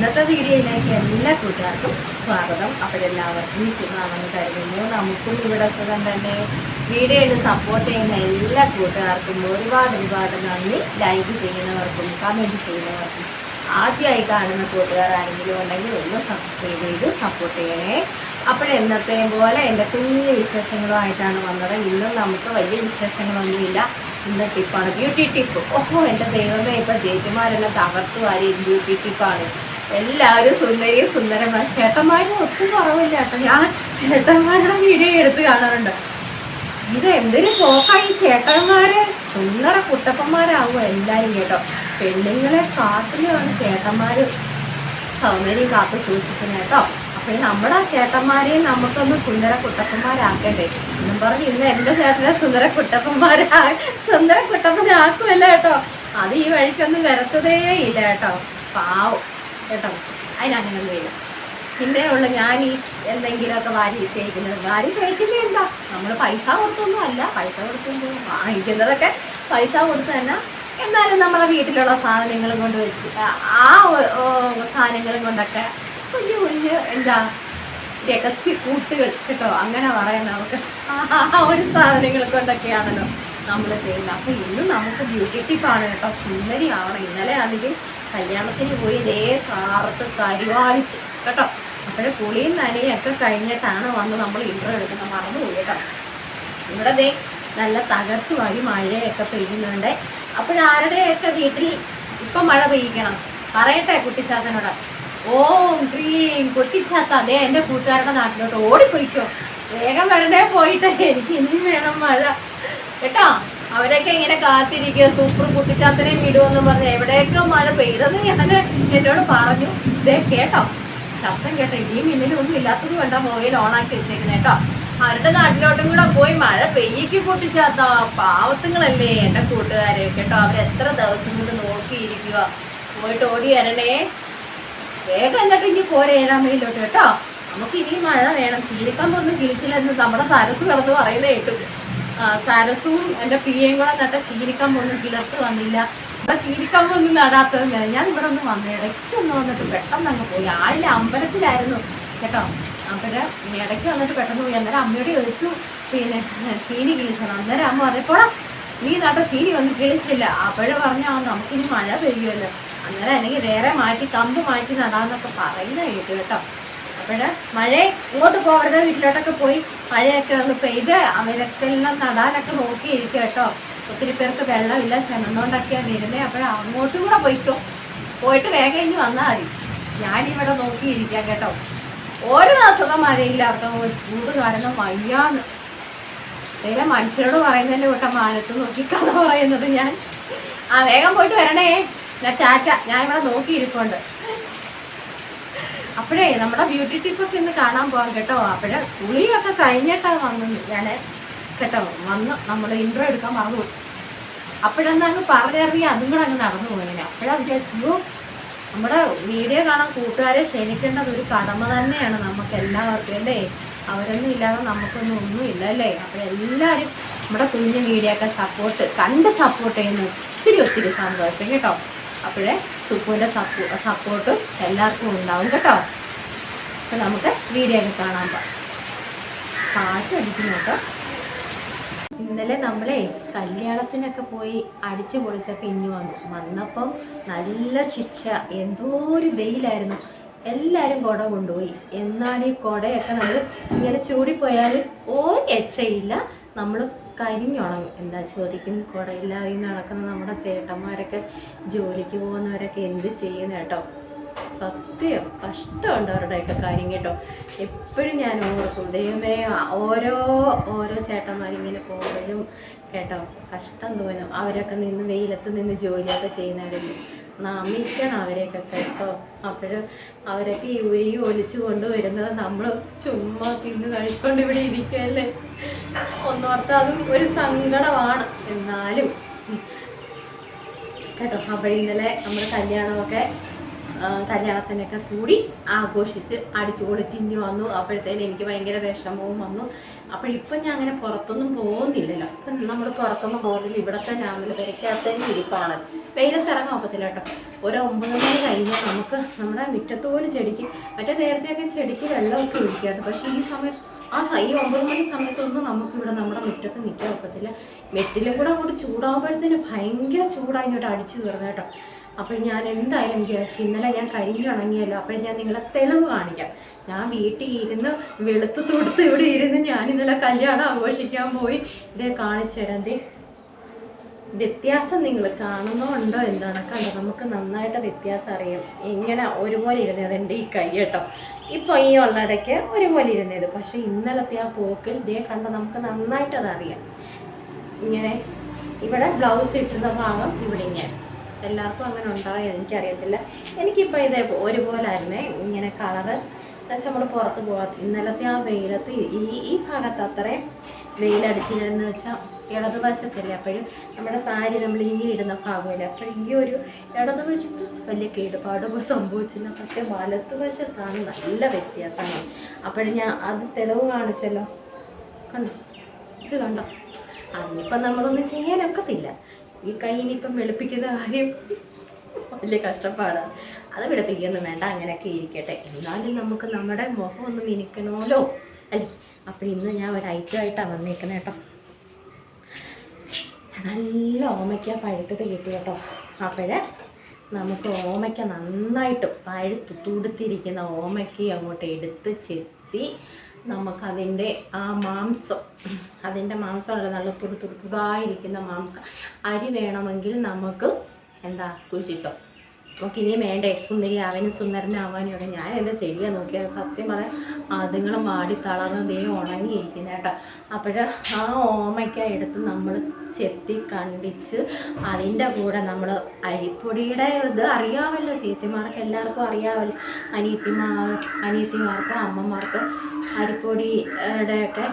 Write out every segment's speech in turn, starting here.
ഇന്നത്തെ വീഡിയോയിലേക്ക് എല്ലാ കൂട്ടുകാർക്കും സ്വാഗതം. അപ്പോൾ അപ്പോഴെല്ലാവർക്കും സുഖമാണെന്ന് കരുതുന്നു. നമുക്കും ഇവിടെ സുഖം തന്നെ. വീഡിയോയിൽ സപ്പോർട്ട് ചെയ്യുന്ന എല്ലാ കൂട്ടുകാർക്കും ഒരുപാട് ഒരുപാട് നന്ദി. ലൈക്ക് ചെയ്യുന്നവർക്കും കമന്റ് ചെയ്യുന്നവർക്കും ആദ്യമായി കാണുന്ന കൂട്ടുകാരാണെങ്കിലും ഉണ്ടെങ്കിൽ ഒന്ന് സബ്സ്ക്രൈബ് ചെയ്ത് സപ്പോർട്ട് ചെയ്യണേ. അപ്പോഴെന്നത്തെയും പോലെ എന്റെ കുഞ്ഞു വിശേഷങ്ങളുമായിട്ടാണ് വന്നത്. ഇന്നും നമുക്ക് വലിയ വിശേഷങ്ങളൊന്നുമില്ല. ഇന്ന് ടിപ്പാണ് ബ്യൂട്ടി ടിപ്പ് ഓഹോ എന്റെ ദൈവമേ ഇപ്പം ചേച്ചിമാരെല്ലാം തകർത്തു വാരി ബ്യൂട്ടി ടിപ്പാണ് എല്ലാവരും സുന്ദരിയും സുന്ദരന്മാർ ചേട്ടന്മാരും ഒട്ടും കുറവില്ല കേട്ടോ. ഞാൻ ചേട്ടന്മാരുടെ വീഡിയോ എടുത്ത് കാണാറുണ്ട്. ഇത് എന്തൊരു പോക്കായി ചേട്ടന്മാര്? സുന്ദര കുട്ടപ്പന്മാരാവും എല്ലാവരും കേട്ടോ. പെണ്ണുങ്ങളെ കാട്ടിലാണ് ചേട്ടന്മാര് സൗന്ദര്യം കാത്തു സൂക്ഷിക്കുന്നത് കേട്ടോ. അപ്പോൾ നമ്മുടെ ചേട്ടന്മാരെയും നമുക്കൊന്ന് സുന്ദര കുട്ടപ്പന്മാരാക്കണ്ടേ? എന്നും പറഞ്ഞ് ഇന്ന് എന്റെ ചേട്ടനെ സുന്ദര കുട്ടപ്പന്മാരാ സുന്ദര കുട്ടപ്പനാക്കുമല്ല കേട്ടോ. അത് ഈ വഴിക്കൊന്നും വരത്തതേ ഇല്ല കേട്ടോ. പാവം. കേട്ടോ? അതിനങ്ങനൊന്നും വരും പിന്നെ ഉള്ള ഞാൻ ഈ എന്തെങ്കിലുമൊക്കെ വാരി തേക്കുന്നത് വാരി തേക്കുന്നത് എന്താ? നമ്മൾ പൈസ കൊടുത്തൊന്നും അല്ല. പൈസ കൊടുത്തൊന്നും വാങ്ങിക്കുന്നതൊക്കെ പൈസ കൊടുത്ത് തന്നെ എന്നാലും നമ്മളെ വീട്ടിലുള്ള സാധനങ്ങൾ കൊണ്ട് വെച്ച് ആ- സാധനങ്ങളും കൊണ്ടൊക്കെ കുഞ്ഞു കുഞ്ഞ് എന്താ രഹസ്യ കൂട്ടുകൾ കേട്ടോ? അങ്ങനെ പറയാം നമുക്ക് ആ ഒരു സാധനങ്ങൾ കൊണ്ടൊക്കെയാണല്ലോ നമ്മൾ ചെയ്യുന്നത്. അപ്പം ഇന്നും നമുക്ക് ബ്യൂട്ടി ടിപ്പാണ് കേട്ടോ. ആവണം ഇന്നലെ ആണെങ്കിൽ കല്യാണത്തിന് പോയി ഇതേ കാറത്ത് കരിവാളിച്ച് കേട്ടോ? അപ്പോഴും നനയും ഒക്കെ കഴിഞ്ഞിട്ടാണ് വന്ന് നമ്മൾ ഇൻട്രോ എടുക്കുന്നത്. മറന്നുപോയി കേട്ടോ. ഇവിടെ ദേ നല്ല തകർത്ത് വഴി മഴയൊക്കെ പെയ്യുന്നുണ്ട്. അപ്പോഴാരുടെയൊക്കെ വീട്ടിൽ ഇപ്പം മഴ പെയ്യിക്കണം? പറയട്ടെ കുട്ടിച്ചാത്തനോട്. ഓം ക്രീം കുട്ടിച്ചാത്ത. അതെ എന്റെ കൂട്ടുകാരുടെ നാട്ടിലോട്ട് ഓടിപ്പോയിക്കോ. വേഗം വരണ്ടേ പോയിട്ട്. എനിക്ക് ഇനിയും വേണം മഴ. കേട്ടോ? അവരൊക്കെ ഇങ്ങനെ കാത്തിരിക്കുക സൂപ്പർ കുട്ടിച്ചാത്തനെ വിടുമെന്ന് പറഞ്ഞ് എവിടെയൊക്കെ മഴ പെയ്തെന്ന് ഞാൻ എന്നോട് പറഞ്ഞു. ഇതേ കേട്ടോ ശബ്ദം കേട്ടോ ഇനിയും ഇന്നലെ ഒന്നും ഇല്ലാത്തത് വേണ്ട മൊബൈൽ ഓണാക്കി വെച്ചേക്കുന്നത് കേട്ടോ. അവരുടെ നാട്ടിലോട്ടും കൂടെ പോയി മഴ പെയ്യ്ക്ക് പൊട്ടിച്ചാത്ത പാവത്തുങ്ങളല്ലേ എന്റെ കൂട്ടുകാരെ. കേട്ടോ അവർ അവരെത്ര ദിവസം കൊണ്ട് നോക്കിയിരിക്കുക. പോയിട്ട് ഓടി വരണേ. വേഗം എന്നിട്ട് ഇനി പോരെ ഏഴാം മൈലോട്ട് കേട്ടോ. നമുക്ക് ഇനി മഴ വേണം. ചീരിക്കമ്പൊന്നും കിളിച്ചില്ലെന്ന് നമ്മുടെ സരസ് കിടന്ന് പറയുന്നത് കേട്ടു. സരസും എന്റെ പ്രിയയും കൂടെ നട്ട ചീരിക്കമ്പൊന്നും കിളർത്ത് വന്നില്ല. ഇവിടെ ചീരിക്കമ്പൊന്നും നടാത്തത് ഞാൻ ഞാൻ ഇവിടെ ഒന്ന് വന്നു. ഇടയ്ക്ക് ഒന്ന് വന്നിട്ട് പെട്ടെന്ന് അങ്ങ് പോയി. ആളിലെ അമ്പലത്തിലായിരുന്നു. കേട്ടോ? അപ്പോഴ് ഇടയ്ക്ക് വന്നിട്ട് പെട്ടെന്ന് പോയി. അന്നേരം അമ്മയോട് ചോദിച്ചു പിന്നെ ചീനി കിളിച്ചണം. അന്നേരം അമ്മ പറഞ്ഞപ്പോഴാ നീ നട്ട ചീനി വന്ന് കിളിച്ചില്ല അപ്പോഴേ പറഞ്ഞു ആ നമുക്കിനി മഴ പെയ്യുമല്ലോ. അന്നേരം അല്ലെങ്കിൽ വേറെ മാറ്റി കമ്പ് മാറ്റി നടാന്നൊക്കെ പറയുന്ന കേട്ടു കേട്ടോ. അപ്പോഴ് മഴ ഇങ്ങോട്ട് പോകരുത് വീട്ടിലോട്ടൊക്കെ പോയി മഴയൊക്കെ ഒന്ന് പെയ്ത് അവരൊക്കെ എല്ലാം നടാനൊക്കെ നോക്കിയിരിക്കും കേട്ടോ. ഒത്തിരി പേർക്ക് വെള്ളമില്ല ചെന്നോണ്ടൊക്കെയാണ് വരുന്നത് അപ്പോൾ അങ്ങോട്ടും കൂടെ പോയിക്കോ പോയിട്ട് വേഗം ഇനി വന്നാൽ മതി. ഞാനിവിടെ നോക്കിയിരിക്കാം കേട്ടോ. ഒരു ദിവസത്തെ മഴയില്ല അവർക്ക് ചൂട് കാരണം വയ്യാണ് വേറെ മനുഷ്യരോട് പറയുന്നതിന്റെ കൂട്ടം മാനത്ത് നോക്കി പറയുന്നത് ഞാൻ. ആ വേഗം പോയിട്ട് വരണേ. ഞാൻ ടാറ്റ ഞാനിവിടെ നോക്കിയിരിക്കുന്നുണ്ട് അപ്പോഴേ നമ്മുടെ ബ്യൂട്ടി ടിപ്പൊക്കെ ഇന്ന് കാണാൻ പോകാം കേട്ടോ. അപ്പോഴേ കുളിയൊക്കെ കഴിഞ്ഞിട്ടാണ് വന്നു ഞാൻ. കേട്ടോ വന്ന് നമ്മൾ ഇൻട്രോ എടുക്കാൻ മറന്നു അപ്പോഴെന്ന് അങ്ങ് പറഞ്ഞിറങ്ങി അതും കൂടെ അങ്ങ് നടന്നു പോയിങ്ങനെ അപ്പോഴാ വിചാരിച്ചു നമ്മുടെ വീഡിയോ കാണാൻ കൂട്ടുകാരെ ക്ഷണിക്കേണ്ടത് ഒരു കടമ തന്നെയാണ് നമുക്ക് എല്ലാവർക്കും അല്ലേ? അവരൊന്നും ഇല്ലാതെ നമുക്കൊന്നും ഒന്നും ഇല്ല അല്ലേ? അപ്പോൾ എല്ലാവരും നമ്മുടെ കുഞ്ഞു വീഡിയോ ഒക്കെ സപ്പോർട്ട് കണ്ട് സപ്പോർട്ട് ചെയ്യുന്ന ഒത്തിരി ഒത്തിരി സന്തോഷം കേട്ടോ. അപ്പോഴേ സുപ്പുവിന്റെ സപ്പോ സപ്പോർട്ടും എല്ലാവർക്കും ഉണ്ടാവും കേട്ടോ. അപ്പോൾ നമുക്ക് വീഡിയോ ഒക്കെ കാണാൻ പാട്ട് അടിക്കുന്നു കേട്ടോ. ഇന്നലെ നമ്മളെ കല്യാണത്തിനൊക്കെ പോയി അടിച്ചു പൊളിച്ചൊക്കെ ഇഞ്ഞു വന്നു. വന്നപ്പം നല്ല ശിക്ഷ. എന്തോ ഒരു വെയിലായിരുന്നു. എല്ലാവരും കുട കൊണ്ടുപോയി. എന്നാൽ ഈ കുടയൊക്കെ നമ്മൾ ഇങ്ങനെ ചൂടിപ്പോയാലും ഒരു രക്ഷയില്ല. നമ്മൾ കരിഞ്ഞുണങ്ങും എന്താ ചോദിക്കും? കുടയില്ലാതെ നടക്കുന്ന നമ്മുടെ ചേട്ടന്മാരൊക്കെ ജോലിക്ക് പോകുന്നവരൊക്കെ എന്ത് ചെയ്യുന്ന കേട്ടോ സത്യം കഷ്ടമുണ്ട് അവരുടെയൊക്കെ കാര്യം കേട്ടോ. എപ്പോഴും ഞാൻ ഓർക്കും ദൈവമേ ഓരോ ഓരോ ചേട്ടന്മാരിങ്ങനെ പോകുമ്പോഴും കേട്ടോ. കഷ്ടം തോന്നും. അവരൊക്കെ നിന്ന് വെയിലത്ത് നിന്ന് ജോലിയൊക്കെ ചെയ്യുന്നവരല്ലേ. നമിക്കണം അവരെയൊക്കെ കേട്ടോ. അപ്പോഴും അവരൊക്കെ ഈ ഉരുകി ഒലിച്ചു കൊണ്ടുവരുന്നത് നമ്മൾ ചുമ്മാ തിന്ന് കഴിച്ചുകൊണ്ട് ഇവിടെ ഇരിക്കുകയല്ലേ ഒന്നോർത്ത് അതും ഒരു സങ്കടമാണ്. എന്നാലും. കേട്ടോ അപ്പോൾ ഇന്നലെ നമ്മുടെ കല്യാണമൊക്കെ കല്യാണത്തിനൊക്കെ കൂടി ആഘോഷിച്ച് അടിച്ചു പൊളിച്ച് വന്നു. അപ്പോഴത്തേനും എനിക്ക് ഭയങ്കര വിഷമവും വന്നു. അപ്പോഴിപ്പം ഞാൻ അങ്ങനെ പുറത്തൊന്നും പോകുന്നില്ലല്ലോ. ഇപ്പം നമ്മൾ പുറത്തൊന്നും പോകുന്നില്ല ഇവിടെ തന്നെ ആണെന്നില്ല പെരയ്ക്കകത്ത് തന്നെ ഇരിപ്പാണ്. വെയിലത്തിറങ്ങാൻ ഒക്കത്തില്ല കേട്ടോ. ഒരു ഒമ്പത് മണി കഴിഞ്ഞാൽ നമുക്ക് നമ്മുടെ മുറ്റത്ത് പോലും ചെടിക്ക് മറ്റേ നേരത്തെയൊക്കെ ചെടിക്ക് വെള്ളമൊക്കെ ഒഴിക്കാറുണ്ട്. പക്ഷേ ഈ സമയത്ത് ആ ഈ ഒമ്പത് മണി സമയത്തൊന്നും നമുക്ക് ഇവിടെ നമ്മുടെ മുറ്റത്ത് നിൽക്കാൻ ഒക്കത്തില്ല. മെറ്റിലും കൂടെ അങ്ങോട്ട് ചൂടാകുമ്പോഴത്തേന് ഭയങ്കര ചൂടായി ഇങ്ങോട്ട് അടിച്ചു കയറുന്നത് കേട്ടോ. അപ്പോൾ ഞാൻ എന്തായാലും വിചാരിച്ചു ഇന്നലെ ഞാൻ കരിഞ്ഞുണങ്ങിയല്ലോ അപ്പോൾ ഞാൻ നിങ്ങളെ തെളിവ് കാണിക്കാം. ഞാൻ വീട്ടിൽ ഇരുന്ന് വെളുത്ത് തൊടുത്ത് ഇവിടെ ഇരുന്ന് ഞാൻ ഇന്നലെ കല്യാണം ആഘോഷിക്കാൻ പോയി. ഇതേ കാണിച്ചു തരാം. വ്യത്യാസം നിങ്ങൾ കാണുന്നുണ്ടോ എന്താണ് കണ്ടോ? നമുക്ക് നന്നായിട്ട് വ്യത്യാസം അറിയാം. ഇങ്ങനെ ഒരുപോലെ ഇരുന്നത് എന്റെ ഈ കൈ കേട്ടോ. ഇപ്പോൾ ഈ ഉള്ളടയ്ക്ക് ഒരുപോലെ ഇരുന്നത്. പക്ഷേ ഇന്നലത്തെ ആ പോക്കിൽ ഇതേ കണ്ടോ നമുക്ക് നന്നായിട്ട് അതറിയാം. ഇങ്ങനെ ഇവിടെ ബ്ലൗസ് ഇട്ടിരുന്ന ഭാഗം ഇവിടെ ഇങ്ങനെ. എല്ലാവർക്കും അങ്ങനെ ഉണ്ടാവുക എനിക്കറിയത്തില്ല. എനിക്കിപ്പോൾ ഇതേ ഒരുപോലെ ആയിരുന്നേ. ഇങ്ങനെ കളറ്. എന്നുവെച്ചാൽ നമ്മൾ പുറത്ത് പോകാം ഇന്നലത്തെ ആ വെയിലത്ത് ഈ ഈ ഭാഗത്ത് അത്രയും വെയിലടിച്ചില്ലെന്ന് വെച്ചാൽ ഇടതുവശത്തല്ലേ അപ്പോഴും നമ്മുടെ സാരി നമ്മൾ ഇങ്ങനെ ഇടുന്ന ഭാഗമല്ലേ? അപ്പോൾ ഈ ഒരു ഇടതുവശത്ത് വലിയ കേടുപാട് സംഭവിച്ചില്ല പക്ഷേ വലത്തുവശത്താണ് നല്ല വ്യത്യാസമാണ് അപ്പോഴും ഞാൻ അത് തെളിവ് കാണിച്ചല്ലോ. കണ്ടോ? ഇത് കണ്ടോ? അതിനിപ്പം നമ്മളൊന്നും ചെയ്യാനൊക്കത്തില്ല ഈ കൈ ഇനിയിപ്പം വെളുപ്പിക്കുന്ന കാര്യം വലിയ കഷ്ടപ്പാടാണ് അത് വെളുപ്പിക്കൊന്നും വേണ്ട. അങ്ങനെയൊക്കെ ഇരിക്കട്ടെ. എന്നാലും നമുക്ക് നമ്മുടെ മുഖം ഒന്ന് മിനുക്കണമല്ലോ. അല്ലേ? അപ്പം ഇന്ന് ഞാൻ ഒരു ഐറ്റമായിട്ടാണ് വന്നേക്കുന്നത് കേട്ടോ. നല്ല ഓമയ്ക്ക പഴുത്തത് കിട്ടി കേട്ടോ. അപ്പോഴേ നമുക്ക് ഓമയ്ക്ക നന്നായിട്ട് പഴുത്ത് തുടുത്തിരിക്കുന്ന ഓമയ്ക്ക അങ്ങോട്ട് എടുത്ത് ചെത്തി നമുക്കതിന്റെ ആ മാംസം അതിന്റെ മാംസമുള്ള നല്ല തുടുത്തുടുത്തതായിരിക്കുന്ന മാംസം. അരി വേണമെങ്കിൽ നമുക്ക് എന്താ കുഴിച്ചിട്ടോ? നമുക്ക് ഇനിയും വേണ്ടേ? സുന്ദരി ആവാനും സുന്ദരനാവാനും ഒക്കെ ഞാൻ എന്റെ ശരിയാണ് നോക്കിയത് സത്യം പറയാൻ അതുങ്ങൾ മാടി തളർന്ന് ദേ ഉണങ്ങിയിരിക്കുന്ന കേട്ടോ. അപ്പോൾ ആ ഓമയ്ക്ക എടുത്ത് നമ്മൾ ചെത്തി കണ്ടിച്ച് അതിന്റെ കൂടെ നമ്മൾ അരിപ്പൊടിയുടെ ഇത് അറിയാമല്ലോ ചേച്ചിമാർക്ക് എല്ലാവർക്കും അറിയാമല്ലോ അനിയത്തിമാർ അനിയത്തിമാർക്ക് അമ്മമാർക്ക് അരിപ്പൊടിയുടെയൊക്കെ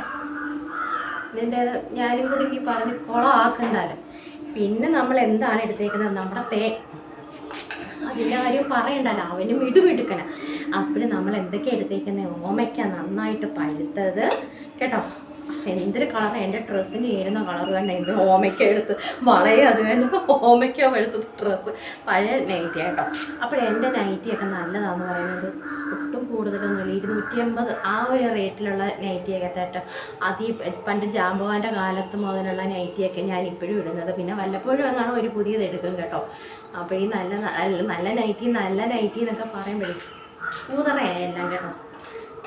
ഇതിന്റെ ഞാനും കൂടി ഈ പറഞ്ഞ് കുളമാക്കണ്ടല്ലോ പിന്നെ നമ്മൾ എന്താണ് എടുത്തേക്കുന്നത്? നമ്മുടെ തേ അതിന്റെ കാര്യം പറയണ്ടല്ലോ അവനും ഇടുമിടുക്കന അപ്പോഴും നമ്മൾ എന്തൊക്കെയാണ് എടുത്തേക്കുന്നത് ഓമയ്ക്ക നന്നായിട്ട് പഴുത്തത് കേട്ടോ. എന്തൊരു കളറാണ് എന്റെ ഡ്രസ്സിന് ചേരുന്ന കളർ തന്നെ ഇത് ഓമയ്ക്ക എടുത്ത് വളയെ അത് തന്നെ ഓമയ്ക്ക പഴുത്തത് ഡ്രസ്സ് പഴയ നൈറ്റി ആട്ടോ അപ്പോൾ എന്റെ നൈറ്റിയൊക്കെ നല്ലതാണെന്ന് പറയുന്നത് ഒട്ടും കൂടുതലൊന്നുമില്ല ഇരുന്നൂറ്റി അമ്പത് ആ ഒരു റേറ്റിലുള്ള നൈറ്റിയൊക്കെ തട്ട് അത് ഈ പണ്ട് ജാമ്പവാന്റെ കാലത്ത് മുതലുള്ള നൈറ്റിയൊക്കെ ഞാൻ ഇപ്പോഴും ഇടുന്നത്. പിന്നെ വല്ലപ്പോഴും എങ്ങാണോ ഒരു പുതിയത് എടുക്കും കേട്ടോ. അപ്പോൾ ഈ നല്ല നല്ല നൈറ്റി നല്ല നൈറ്റി എന്നൊക്കെ പറയുമ്പോഴേ കൂതറയാണ് എല്ലാം കേട്ടോ.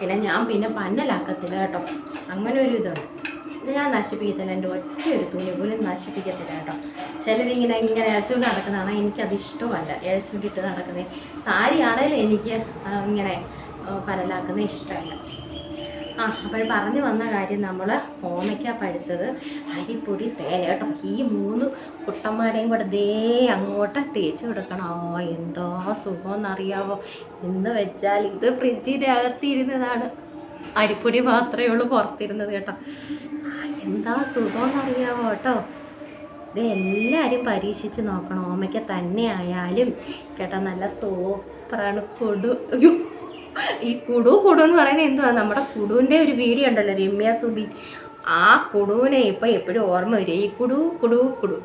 പിന്നെ ഞാൻ പിന്നെ പന്നലാക്കത്തില്ല കേട്ടോ. അങ്ങനെ ഒരു ഇതുണ്ട് ഇത് ഞാൻ നശിപ്പിക്കത്തില്ല. എന്റെ ഒറ്റ ഒരു തുണി പോലും നശിപ്പിക്കത്തില്ല കേട്ടോ. ചിലരിങ്ങനെ ഇങ്ങനെ ഇഴച്ചുകൊണ്ട് നടക്കുന്നതാണ് എനിക്കത് ഇഷ്ടമല്ല. ഇഴച്ചുകൊണ്ടിട്ട് നടക്കുന്നത് സാരി എനിക്ക് ഇങ്ങനെ പനലാക്കുന്നത് ഇഷ്ടമല്ല. ആ അപ്പോൾ പറഞ്ഞു വന്ന കാര്യം നമ്മൾ ഓമയ്ക്ക പഴുത്തത്. അരിപ്പൊടി തേന കേട്ടോ. ഈ മൂന്ന് കുട്ടന്മാരെയും കൂടെ ദേ അങ്ങോട്ട് തേച്ച് കൊടുക്കണം. ആ എന്തോ സുഖമെന്നറിയാവോ എന്ന് വെച്ചാൽ ഇത് ഫ്രിഡ്ജിന്റെ അകത്തിരുന്നതാണ്. അരിപ്പൊടി മാത്രമേ ഉള്ളൂ പുറത്തിരുന്നത് കേട്ടോ. എന്താ സുഖമെന്നറിയാവോ കേട്ടോ? ഇത് എല്ലാവരും പരീക്ഷിച്ച് നോക്കണം. ഓമയ്ക്ക തന്നെ ആയാലും കേട്ടോ നല്ല സൂപ്പറാണ്. കൊടു ഈ കുടു കുടു എന്ന് പറയുന്നത് എന്തുവാ? നമ്മുടെ കുടുവിന്റെ ഒരു വീഡിയോ ഉണ്ടല്ലോ രമ്യ സുബി ആ കുടുവിനെ ഇപ്പം എപ്പോഴും ഓർമ്മ വരും. ഈ കുടു കുടു കുടു.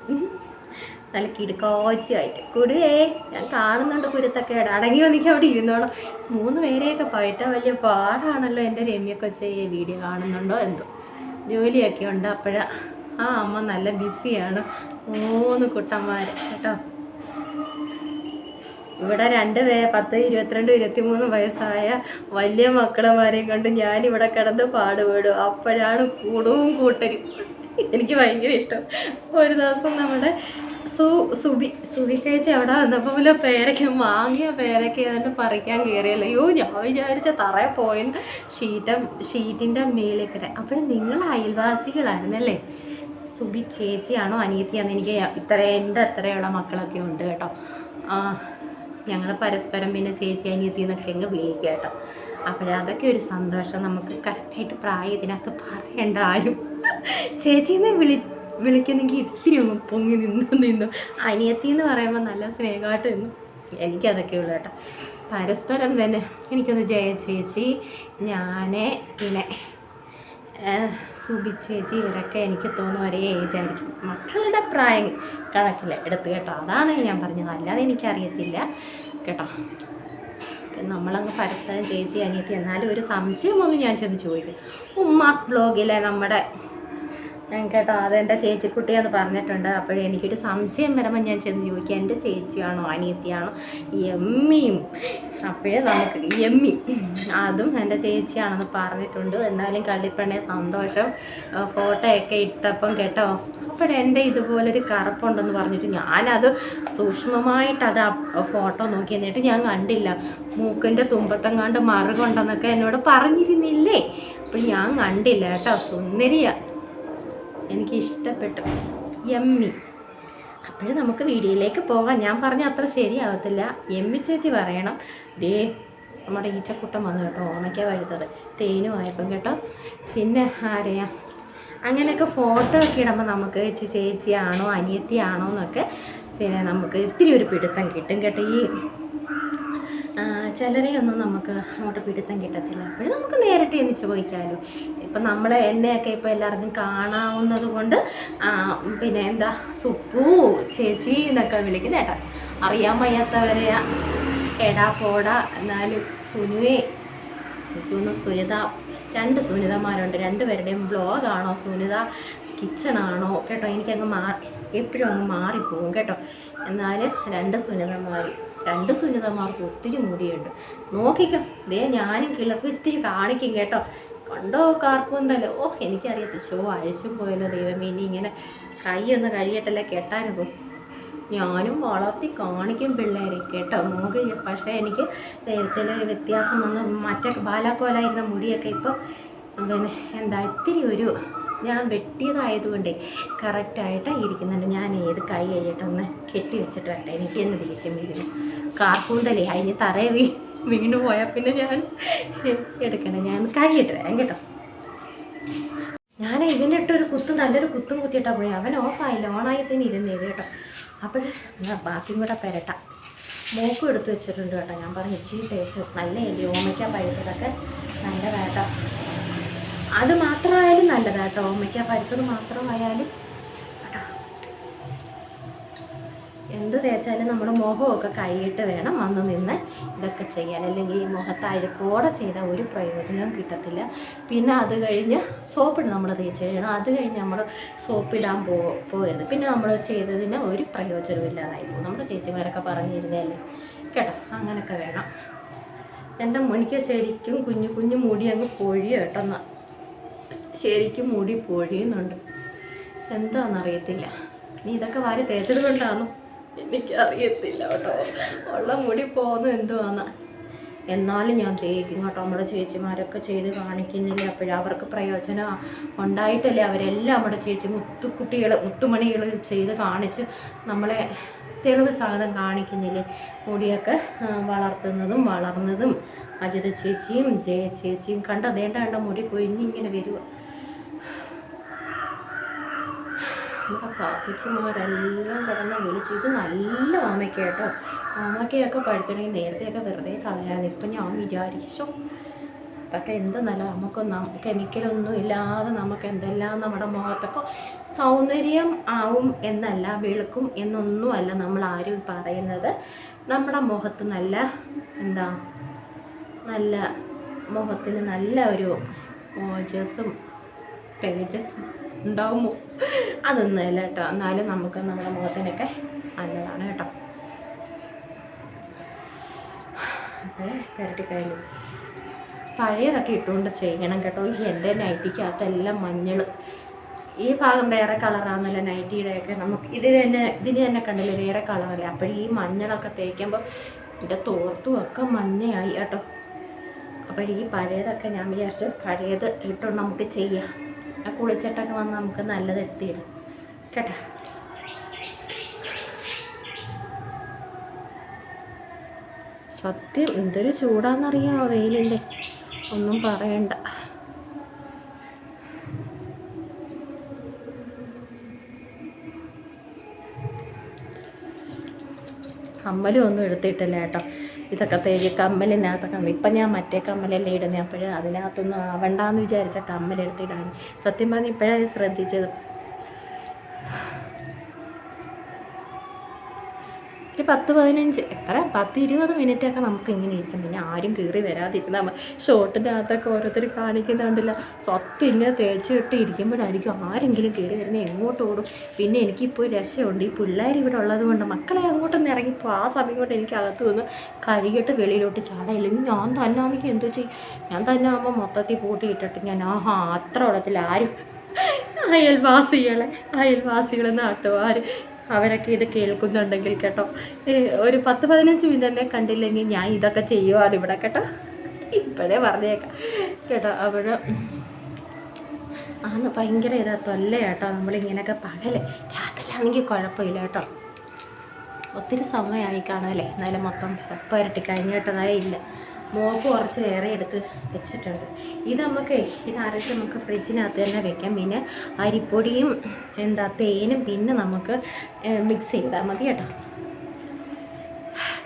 നല്ല കിടുക്കാഴ്ചയായിട്ട് കുടുവേ ഞാൻ കാണുന്നുണ്ട് കുരുത്തക്കേട് അടങ്ങി വന്നിക്ക് അവിടെ ഇരുന്നോളാം. മൂന്ന് പേരെയൊക്കെ പയറ്റാൻ വലിയ പാടാണല്ലോ എന്റെ രമ്യ കൊച്ചെ ഈ വീഡിയോ കാണുന്നുണ്ടോ എന്തോ. ജോലിയൊക്കെ ഉണ്ട് അപ്പോഴാണ് ആ അമ്മ നല്ല ബിസിയാണ് മൂന്ന് കുട്ടന്മാർ കേട്ടോ? ഇവിടെ രണ്ട് പേ പത്ത് ഇരുപത്തിരണ്ട് ഇരുപത്തിമൂന്ന് വയസ്സായ വലിയ മക്കളമാരെ കണ്ട് ഞാനിവിടെ കിടന്ന് പാടുപെടും. അപ്പോഴാണ് കൂടുവും കൂട്ടരും. എനിക്ക് ഭയങ്കര ഇഷ്ടം. ഒരു ദിവസം നമ്മുടെ സു സുബി സുബി ചേച്ചി അവിടെ വന്നപ്പോൾ വല്ല പേരയ്ക്ക് വാങ്ങിയ പേരയ്ക്ക് ഏതാണ്ട് പറിക്കാൻ കയറിയല്ലോ അയ്യോ ഞാൻ വിചാരിച്ച തറ പോയി ഷീറ്റം ഷീറ്റിന്റെ മേളിൽ കിട്ടെ അപ്പോൾ നിങ്ങൾ അയൽവാസികളായിരുന്നല്ലേ? സുബി ചേച്ചിയാണോ അനിയത്തിയാണെന്ന് എനിക്ക് ഇത്ര എന്റെ അത്രയുള്ള മക്കളൊക്കെ ഉണ്ട് കേട്ടോ. ആ ഞങ്ങൾ പരസ്പരം പിന്നെ ചേച്ചി അനിയത്തി എന്നൊക്കെ അങ്ങ് വിളിക്കുക കേട്ടോ. അപ്പോഴതൊക്കെ ഒരു സന്തോഷം. നമുക്ക് കറക്റ്റായിട്ട് പ്രായം ഇതിനകത്ത് പറയണ്ട ആരും. ചേച്ചീനെ വിളി വിളിക്കുന്നെങ്കിൽ ഇത്തിരി ഒന്ന് പൊങ്ങി നിന്നു നിന്നു. അനിയത്തി എന്ന് പറയുമ്പോൾ നല്ല സ്നേഹമായിട്ട് നിന്നു. എനിക്കതൊക്കെ ഉള്ളു കേട്ടോ. പരസ്പരം തന്നെ എനിക്കൊന്ന് ജയ ചേച്ചി ഞാൻ പിന്നെ സുബി ചേച്ചി ഇവരൊക്കെ എനിക്ക് തോന്നുന്നു ഒരേ ഏജ് ആയിരിക്കും. മക്കളുടെ പ്രായം കണക്കില്ല എടുത്ത് കേട്ടോ. അതാണ് ഞാൻ പറഞ്ഞത്. അല്ലാതെ എനിക്കറിയത്തില്ല. കേട്ടോ. നമ്മളങ്ങ് പരസ്പരം ചേച്ചി അനിയത്തി എന്നാലും ഒരു സംശയമൊന്നും ഞാൻ ചെന്ന് ചോദിക്കും ഉമ്മാസ് ബ്ലോഗിലെ നമ്മുടെ കേട്ടോ. അതെന്റെ ചേച്ചിക്കുട്ടിയെന്ന് പറഞ്ഞിട്ടുണ്ട്. അപ്പോൾ എനിക്കൊരു സംശയം വരുമ്പോൾ ഞാൻ ചെന്ന് ചോദിക്കുക എന്റെ ചേച്ചിയാണോ അനിയത്തിയാണോ? എമ്മിയും. അപ്പോഴേ നമുക്ക് എമ്മി. അതും എന്റെ ചേച്ചിയാണെന്ന് പറഞ്ഞിട്ടുണ്ട്. എന്നാലും കള്ളിപ്പെണ്ണെ സന്തോഷം. ഫോട്ടോയൊക്കെ ഇട്ടപ്പം കേട്ടോ. അപ്പോഴെന്റെ ഇതുപോലൊരു കറുപ്പുണ്ടെന്ന് പറഞ്ഞിട്ട് ഞാനത് സൂക്ഷ്മമായിട്ട് അത് ഫോട്ടോ നോക്കി എന്നിട്ട് ഞാൻ കണ്ടില്ല. മൂക്കിന്റെ തുമ്പത്തെങ്ങാണ്ട് മറുകൊണ്ടെന്നൊക്കെ എന്നോട് പറഞ്ഞിരുന്നില്ലേ? അപ്പം ഞാൻ കണ്ടില്ല കേട്ടോ. സുന്ദരിയ. എനിക്ക് ഇഷ്ടപ്പെട്ടു എമ്മി. അപ്പോഴും നമുക്ക് വീഡിയോയിലേക്ക് പോകാം. ഞാൻ പറഞ്ഞ അത്ര ശരിയാവത്തില്ല. എമ്മി ചേച്ചി പറയണം. ദേ നമ്മുടെ ഈച്ചക്കൂട്ടം വന്നു കേട്ടോ. ഓമയ്ക്ക വഴുത്തത്. തേനുമായപ്പം കേട്ടോ. പിന്നെ ആരെയാ? അങ്ങനെയൊക്കെ ഫോട്ടോ ഒക്കെ ഇടുമ്പോൾ നമുക്ക് ചേച്ചി ചേച്ചിയാണോ അനിയത്തിയാണോ എന്നൊക്കെ പിന്നെ നമുക്ക് ഇത്തിരി ഒരു പിടുത്തം കിട്ടും കേട്ടോ ഈ ചിലരെയൊന്നും നമുക്ക് അങ്ങോട്ട് പിടുത്തം കിട്ടത്തില്ല. അപ്പോഴും നമുക്ക് നേരിട്ട് എന്ന് ചോദിക്കാമല്ലോ ഇപ്പം നമ്മൾ എന്നെയൊക്കെ ഇപ്പോൾ എല്ലാവർക്കും കാണാവുന്നത് കൊണ്ട് പിന്നെ എന്താ സുപ്പു ചേച്ചി എന്നൊക്കെ വിളിക്കുന്ന കേട്ടോ അറിയാൻ വയ്യാത്തവരെ എടാ പോടാ എന്നാലും സുനുവേ എനിക്കൊന്ന് സുനിത രണ്ട് സുനിതമാരുണ്ട്. രണ്ടുപേരുടെയും ബ്ലോഗാണോ സുനിത കിച്ചണാണോ? കേട്ടോ എനിക്കങ്ങ് മാറി എപ്പോഴും അങ്ങ് മാറിപ്പോകും കേട്ടോ. എന്നാലും രണ്ട് സുനിതമാർ രണ്ട് സുനിതമാർക്ക് ഒത്തിരി മുടിയുണ്ട്. നോക്കിക്കോ. ദേ ഞാനും കിളർക്കും. ഇത്തിരി കാണിക്കും കേട്ടോ. കണ്ടോ കാർക്കുന്തല്ലോ ഓ എനിക്കറിയത്തി ഷോ അഴിച്ചു പോയല്ലോ ദൈവമേ. ഇനി ഇങ്ങനെ കൈ ഒന്ന് കഴിയട്ടല്ലേ കെട്ടാനും പോകും ഞാനും വളർത്തി കാണിക്കും പിള്ളേരെ. കേട്ടോ നോക്കി. പക്ഷേ എനിക്ക് ചില വ്യത്യാസം വന്ന്. മറ്റേ ബാലാക്കോലായിരുന്ന മുടിയൊക്കെ ഇപ്പോൾ പിന്നെ എന്താ ഇത്തിരി ഒരു ഞാൻ വെട്ടിയതായതുകൊണ്ട് കറക്റ്റായിട്ട് ഇരിക്കുന്നുണ്ട്. ഞാൻ ഏത് കൈ കഴിയട്ടെ കെട്ടി വെച്ചിട്ട് വരട്ടെ. എനിക്ക് എന്ന് ദേഷ്യം വീഴുന്നു കാർക്കൂന്തലേ അതിന് തറയെ വീ വീണ് പോയാൽ പിന്നെ ഞാൻ എടുക്കണം ഞാൻ കഴിയിട്ട് വരാം കേട്ടോ. ഞാൻ ഇതിനിട്ടൊരു കുത്തും നല്ലൊരു കുത്തും കുത്തിയിട്ടാ പോയി. അവൻ ഓഫായില്ല ഓണായി തന്നെ ഇരുന്നേത് കേട്ടോ. അപ്പോൾ ബാക്കിയും കൂടെ പെരട്ട. മോക്കും എടുത്ത് വെച്ചിട്ടുണ്ട് കേട്ടോ. ഞാൻ പറഞ്ഞു ഇച്ചിരി തേച്ചു. നല്ല നല്ലതല്ലേ ഓമയ്ക്ക പഴുത്തതൊക്കെ. നല്ലതാട്ടോ അത് മാത്രമായാലും നല്ലതാട്ടോ ആ പരുത്തത് മാത്രമായാലും കേട്ടോ. എന്ത് തേച്ചാലും നമ്മുടെ മുഖമൊക്കെ കൈയിട്ട് വേണം വന്ന് നിന്ന് ഇതൊക്കെ ചെയ്യാൻ. അല്ലെങ്കിൽ ഈ മുഖത്ത് അഴുക്കോടെ ചെയ്ത ഒരു പ്രയോജനവും കിട്ടത്തില്ല. പിന്നെ അത് കഴിഞ്ഞ് സോപ്പിട്ട് നമ്മൾ തേച്ച് കഴിയണം. അത് കഴിഞ്ഞ് നമ്മൾ സോപ്പിടാൻ പോ പോകരുത്. പിന്നെ നമ്മൾ ചെയ്തതിന് ഒരു പ്രയോജനവും ഇല്ലാതായി പോകും നമ്മുടെ ചേച്ചിമാരൊക്കെ പറഞ്ഞിരുന്നതല്ലേ? കേട്ടോ. അങ്ങനെയൊക്കെ വേണം. എന്റെ മോനിക്ക് ശരിക്കും കുഞ്ഞു കുഞ്ഞു മുടി അങ്ങ് പൊഴിയ കേട്ടോ ശരിക്കും മുടി പൊഴിയുന്നുണ്ട്. എന്താണെന്നറിയത്തില്ല നീ ഇതൊക്കെ വാരി തേച്ചത് കൊണ്ടാണോ എനിക്കറിയത്തില്ല കേട്ടോ. ഉള്ള മുടി പോകുന്നു എന്തുവാന്ന്. എന്നാലും ഞാൻ തേക്കും കേട്ടോ. നമ്മുടെ ചേച്ചിമാരൊക്കെ ചെയ്ത് കാണിക്കുന്നില്ല? അപ്പോഴും അവർക്ക് പ്രയോജനം ഉണ്ടായിട്ടല്ലേ അവരെല്ലാം നമ്മുടെ ചേച്ചി മുത്തുക്കുട്ടികൾ മുത്തുമണികൾ ചെയ്ത് കാണിച്ച് നമ്മളെ തെളിവ് സാധനം കാണിക്കുന്നില്ലേ? മുടിയൊക്കെ വളർത്തുന്നതും വളർന്നതും അജിത ചേച്ചിയും ജയ ചേച്ചിയും കണ്ട? അതേണ്ട കണ്ട മുടി കൊഴിഞ്ഞിങ്ങനെ വരുക നമ്മുടെ കാക്കച്ചിമാരെല്ലാം കിടന്ന് വിളിച്ചു ഇത് നല്ല ആമയ്ക്ക കേട്ടോ. ആമയ്ക്കയൊക്കെ പഴുത്തണെങ്കിൽ നേരത്തെയൊക്കെ വെറുതെ കളയാതെ ഇപ്പം ഞാൻ വിചാരിച്ചു അതൊക്കെ എന്ത് നല്ല നമുക്കൊന്നും കെമിക്കലൊന്നും ഇല്ലാതെ നമുക്ക് എന്തെല്ലാം നമ്മുടെ മുഖത്തൊക്കെ സൗന്ദര്യം ആവും എന്നല്ല വെളുക്കും എന്നൊന്നുമല്ല നമ്മൾ ആരും പറയുന്നത്. നമ്മുടെ മുഖത്ത് നല്ല എന്താ നല്ല മുഖത്തിന് നല്ല ഒരു ഓജസും തേജസ്സും ഉണ്ടാവുമോ? അതൊന്നുമല്ല കേട്ടോ. എന്നാലും നമുക്ക് നമ്മുടെ മുഖത്തിനൊക്കെ നല്ലതാണ് കേട്ടോ. അപ്പോൾ പുരട്ടി കഴിഞ്ഞു പഴയതൊക്കെ ഇട്ടുകൊണ്ട് ചെയ്യണം കേട്ടോ. ഈ എന്റെ നൈറ്റിക്കകത്തെല്ലാം മഞ്ഞൾ ഈ ഭാഗം വേറെ കളറാണെന്നല്ല നൈറ്റിയുടെയൊക്കെ നമുക്ക് ഇത് തന്നെ ഇതിന് തന്നെ കണ്ടില്ലേ വേറെ കളറല്ലേ? അപ്പോൾ ഈ മഞ്ഞളൊക്കെ തേക്കുമ്പോൾ എന്റെ തോർത്തും ഒക്കെ മഞ്ഞയായി കേട്ടോ. അപ്പോൾ ഈ പഴയതൊക്കെ ഞാൻ വിചാരിച്ചു പഴയത് ഇട്ടുകൊണ്ട് നമുക്ക് ചെയ്യാം. ആ കുളിച്ചിട്ടൊക്കെ വന്ന് നമുക്ക് നല്ലത് എടുത്തിടും. കേട്ടോ? സത്യം എന്തൊരു ചൂടാന്നറിയാമോ വെയിലിന്റെ? ഒന്നും പറയണ്ട. കമ്മലും ഒന്നും എടുത്തിട്ടില്ല കേട്ടോ. ഇതൊക്കെ തേടി കമ്മലിനകത്തൊക്കെ ഇപ്പം ഞാൻ മറ്റേ കമ്മലല്ലേ ഇടുന്നത് അപ്പോഴ് അതിനകത്തൊന്നും ആവണ്ടെന്ന് വിചാരിച്ച കമ്മലെടുത്തിടാൻ സത്യം പറഞ്ഞാൽ ഇപ്പോഴാണ് ശ്രദ്ധിച്ചത്. ഒരു പത്ത് പതിനഞ്ച് എത്ര? പത്ത് ഇരുപത് മിനിറ്റൊക്കെ നമുക്ക് ഇങ്ങനെ ഇരിക്കും. പിന്നെ ആരും കീറി വരാതിരുന്നാൽ മതി. ഷോർട്ടിന്റെ അകത്തൊക്കെ ഓരോരുത്തർ കാണിക്കുന്നുണ്ടല്ല. സത്യം ഇങ്ങനെ തേച്ച് കെട്ടി ഇരിക്കുമ്പോഴായിരിക്കും ആരെങ്കിലും കീറി വരുന്നത്. എങ്ങോട്ട് ഓടും? പിന്നെ എനിക്കിപ്പോൾ രക്ഷയുണ്ട്. ഈ പിള്ളേർ ഇവിടെ ഉള്ളത് കൊണ്ട് മക്കളെ അങ്ങോട്ടൊന്ന് ഇറങ്ങിപ്പോൾ ആ സമയം കൊണ്ട് എനിക്ക് അകത്ത് വന്ന് കഴുകിയിട്ട് വെളിയിലോട്ട് ചാടയില്ലെങ്കിൽ ഞാൻ തന്നെ ആണെങ്കിൽ എന്തോ ചെയ്യും? ഞാൻ തന്നെ ആകുമ്പോൾ മൊത്തത്തിൽ പൂട്ടിയിട്ടിട്ട് ഞാൻ ആഹാ അത്ര ഉള്ളത്തിൽ ആരും. അയൽവാസികളെ അയൽവാസികളെ നാട്ടുകാർ അവരൊക്കെ ഇത് കേൾക്കുന്നുണ്ടെങ്കിൽ കേട്ടോ. ഒരു പത്ത് പതിനഞ്ച് മിനിറ്റ് തന്നെ കണ്ടില്ലെങ്കിൽ ഞാൻ ഇതൊക്കെ ചെയ്യുവാണ് ഇവിടെ കേട്ടോ. ഇപ്പോഴേ പറഞ്ഞേക്കാം. കേട്ടോ അവിടെ ആന്ന് ഭയങ്കര ഇതാ തൊല്ല കേട്ടോ നമ്മളിങ്ങനെയൊക്കെ പകലേ രാത്രിയിലാണെങ്കിൽ കുഴപ്പമില്ല കേട്ടോ. ഒത്തിരി സമയമായി കാണുമല്ലേ എന്നാലും മൊത്തം പുരട്ടി കഴിഞ്ഞിട്ടതായ മോക്ക് കുറച്ച് വേറെ എടുത്ത് വെച്ചിട്ടുണ്ട്. ഇത് നമുക്ക് ഇത് അരച്ച് നമുക്ക് ഫ്രിഡ്ജിനകത്ത് തന്നെ വെക്കാം. പിന്നെ അരിപ്പൊടിയും എന്താ തേനും പിന്നെ നമുക്ക് മിക്സ് ചെയ്താൽ മതി കേട്ടോ.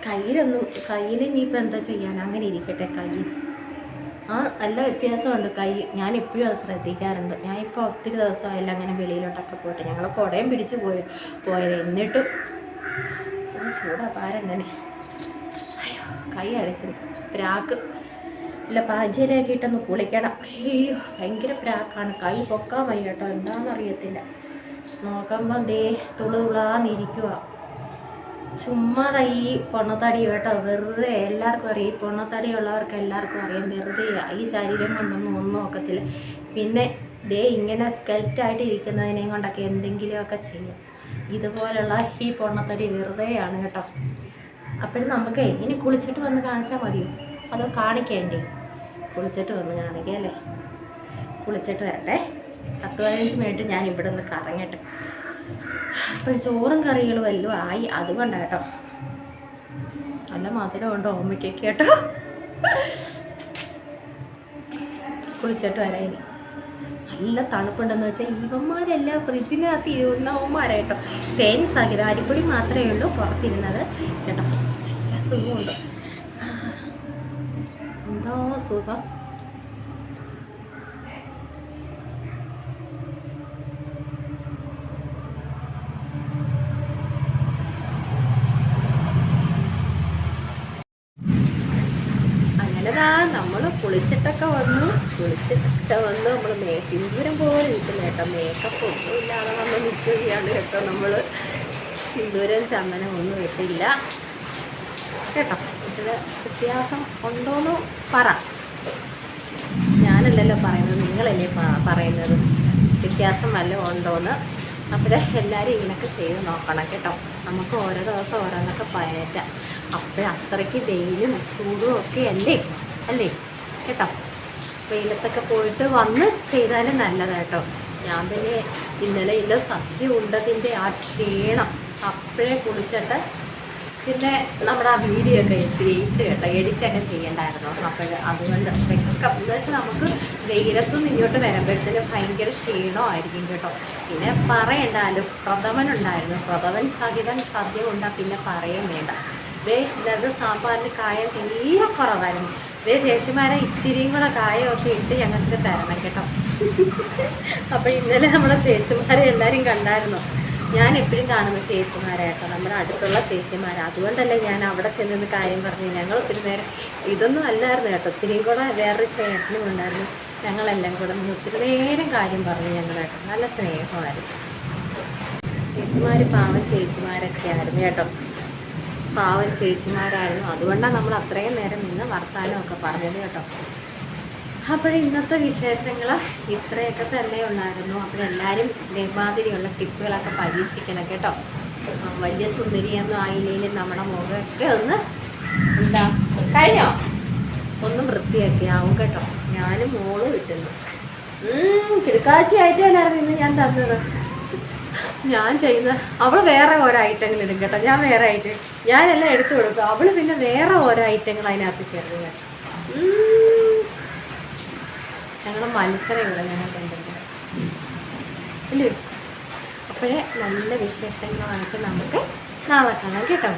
കയ്യിലൊന്നും കയ്യിൽ ഇനിയിപ്പോൾ എന്താ ചെയ്യാൻ? അങ്ങനെ ഇരിക്കട്ടെ കയ്യിൽ ആ നല്ല വ്യത്യാസമുണ്ട് കൈ. ഞാൻ എപ്പോഴും അത് ശ്രദ്ധിക്കാറുണ്ട്. ഞാൻ ഇപ്പോൾ ഒത്തിരി ദിവസമായില്ല അങ്ങനെ വെളിയിലോട്ടൊക്കെ പോയിട്ട്. ഞങ്ങൾ കുടയും പിടിച്ച് പോയി പോയത്. എന്നിട്ടും ചൂടാ പാരം തന്നെ. കൈ അടയ്ക്കുന്നു പ്രാക്ക്. ഇല്ല പാഞ്ചേരിയൊക്കെ ഇട്ടൊന്ന് കുളിക്കണം. അയ്യോ ഭയങ്കര പ്രാക്കാണ്. കൈ പൊക്കാൻ വയ്യ കേട്ടോ. എന്താണെന്ന് അറിയത്തില്ല നോക്കുമ്പം ദേ തുളു തുളാന്നിരിക്കുക ചുമ്മാ ദാ ഈ പൊണ്ണത്തടി കേട്ടോ. വെറുതെ എല്ലാവർക്കും അറിയാം. ഈ പൊണ്ണത്തടി ഉള്ളവർക്ക് എല്ലാവർക്കും അറിയാം. വെറുതെ ഈ ശരീരം കൊണ്ടൊന്നും ഒന്നും നോക്കത്തില്ല. പിന്നെ ദേ ഇങ്ങനെ സ്കെൽറ്റായിട്ട് ഇരിക്കുന്നതിനെയും കൊണ്ടൊക്കെ എന്തെങ്കിലുമൊക്കെ ചെയ്യും. ഇതുപോലുള്ള ഈ പൊണ്ണത്തടി വെറുതെയാണ് കേട്ടോ. അപ്പോഴും നമുക്ക് ഇനി കുളിച്ചിട്ട് വന്ന് കാണിച്ചാൽ മതിയോ? അതോ കാണിക്കേണ്ടേ? കുളിച്ചിട്ട് വന്ന് കാണിക്കുക അല്ലേ? കുളിച്ചിട്ട് വരട്ടെ. പത്ത് പതിനഞ്ച് മിനിറ്റ് ഞാൻ ഇവിടെ നിന്ന് കറങ്ങട്ടെ. അപ്പോൾ ചോറും കറികളും എല്ലാം ആയി. അതുകൊണ്ടാണ് കേട്ടോ. നല്ല മധുരം ഉണ്ടോ ഓമ്മയ്ക്കൊക്കെ കേട്ടോ. കുളിച്ചിട്ട് വരാം ഇനി. നല്ല തണുപ്പുണ്ടെന്ന് വെച്ചാൽ ഇവന്മാരെല്ലാം ഫ്രിഡ്ജിനകത്ത് ഇരുന്നവന്മാരായിട്ടോ തേൻ സഹിതം അരിപ്പൊടി മാത്രമേ ഉള്ളൂ പുറത്തിരുന്നത്. കേട്ടോ. സുഖമുണ്ട്. എന്തോ സുഖം? നമ്മൾ കുളിച്ചിട്ടൊക്കെ വന്നു. കുളിച്ചിട്ടൊക്കെ വന്നു നമ്മൾ സിന്ദൂരം പോലെ നിൽക്കുന്ന കേട്ടോ. മേക്കപ്പ് ഒന്നും ഇല്ലാതെ നമ്മൾ നിൽക്കുകയാണ് കേട്ടോ നമ്മൾ സിന്ദൂരം ചന്ദനം ഒന്നും ഇട്ടില്ല. കേട്ടോ. ഇതിൽ വ്യത്യാസം ഉണ്ടോയെന്ന് പറ. ഞാനല്ലല്ലോ പറയുന്നത് നിങ്ങളല്ലേ പറയുന്നത്. വ്യത്യാസം വല്ല ഉണ്ടോയെന്ന് അപ്പോൾ എല്ലാവരും ഇങ്ങനെയൊക്കെ ചെയ്ത് നോക്കണം കേട്ടോ. നമുക്ക് ഓരോ ദിവസം ഓരോന്നൊക്കെ പയറ്റാം. അപ്പോൾ അത്രയ്ക്ക് വെയിലും ചൂടും ഒക്കെ അല്ലേ? അല്ലേ? കേട്ടോ. വെയിലത്തൊക്കെ പോയിട്ട് വന്ന് ചെയ്താലും നല്ലതായിട്ടോ ഞാൻ പിന്നെ ഇന്നലെ ഇല്ല സദ്യ ഉണ്ടതിന്റെ ആ ക്ഷീണം അപ്പോഴേ കുളിച്ചിട്ട് പിന്നെ നമ്മുടെ ആ വീഡിയോ ഒക്കെ ഇട്ട് കേട്ടോ എഡിറ്റൊക്കെ ചെയ്യണ്ടായിരുന്നു. അപ്പോൾ അതുകൊണ്ട് എന്ന് വെച്ചാൽ നമുക്ക് വെയിലത്തുനിന്ന് ഇങ്ങോട്ട് വരുമ്പോഴത്തേനും ഭയങ്കര ക്ഷീണമായിരിക്കും കേട്ടോ. പിന്നെ പറയണ്ടാലും പ്രഥമനുണ്ടായിരുന്നു. പ്രഥമൻ സഹിതം സദ്യ ഉണ്ടാ പിന്നെ പറയും വേണ്ട. വേ ഇന്നത് സാമ്പാറിന് കായം തീരെ കുറവായിരുന്നു. വേ ചേച്ചിമാരെ ഇച്ചിരിയും കൂടെ കായമൊക്കെ ഇട്ട് ഞങ്ങൾക്ക് തരണം കേട്ടോ. അപ്പോൾ ഇന്നലെ നമ്മളെ ചേച്ചിമാരെ എല്ലാവരും കണ്ടായിരുന്നു. ഞാൻ എപ്പോഴും കാണുന്ന ചേച്ചിമാരായിട്ടോ നമ്മുടെ അടുത്തുള്ള ചേച്ചിമാർ അതുകൊണ്ടല്ലേ ഞാൻ അവിടെ ചെന്നിന്ന് കാര്യം പറഞ്ഞു ഞങ്ങൾ ഒത്തിരി നേരം ഇതൊന്നും അല്ലായിരുന്നു കേട്ടോ. ഒത്തിരിയും കൂടെ വേറൊരു ചേട്ടനും ഉണ്ടായിരുന്നു. ഞങ്ങളെല്ലാം കൂടെ ഒത്തിരി നേരം കാര്യം പറഞ്ഞു ഞങ്ങളായിട്ട് നല്ല സ്നേഹമായിരുന്നു. ചേച്ചിമാർ പാവം ചേച്ചിമാരൊക്കെ ആയിരുന്നു കേട്ടോ. പാവം ചേച്ചിമാരായിരുന്നു. അതുകൊണ്ടാണ് നമ്മൾ അത്രയും നേരം നിന്ന് വർത്താനമൊക്കെ പറഞ്ഞത് കേട്ടോ. അപ്പോൾ ഇന്നത്തെ വിശേഷങ്ങൾ ഇത്രയൊക്കെ തന്നെ ഉണ്ടായിരുന്നു അപ്പോൾ എല്ലാവരും ഇതേമാതിരിയുള്ള ടിപ്പുകളൊക്കെ പരീക്ഷിക്കണം കേട്ടോ. വലിയ സുന്ദരിയൊന്നും ആയില്ലെങ്കിലും നമ്മുടെ മുഖമൊക്കെ ഒന്ന് എന്താ കഴിഞ്ഞോ? ഒന്ന് വൃത്തിയാക്കി ആവും കേട്ടോ. ഞാനും മോൾ കിട്ടുന്നു കിടക്കാഴ്ചയായിട്ട് ആയിട്ടല്ലായിരുന്നു ഇന്ന് ഞാൻ തന്നത്. ഞാൻ ചെയ്യുന്ന അവൾ വേറെ ഓരോ ഐറ്റങ്ങൾ ഇടും കേട്ടോ. ഞാൻ വേറെ ഐറ്റം ഞാനെല്ലാം എടുത്തു കൊടുക്കും. അവൾ പിന്നെ വേറെ ഓരോ ഐറ്റങ്ങൾ അതിനകത്ത് ഉം. ഞങ്ങളുടെ മത്സരം ഇവിടെ ഞങ്ങൾ കണ്ടിട്ടുണ്ട്. അല്ലേ അപ്പോഴേ നല്ല വിശേഷങ്ങളായിട്ട് നമുക്ക് നാളെ കാണാം കേട്ടോ.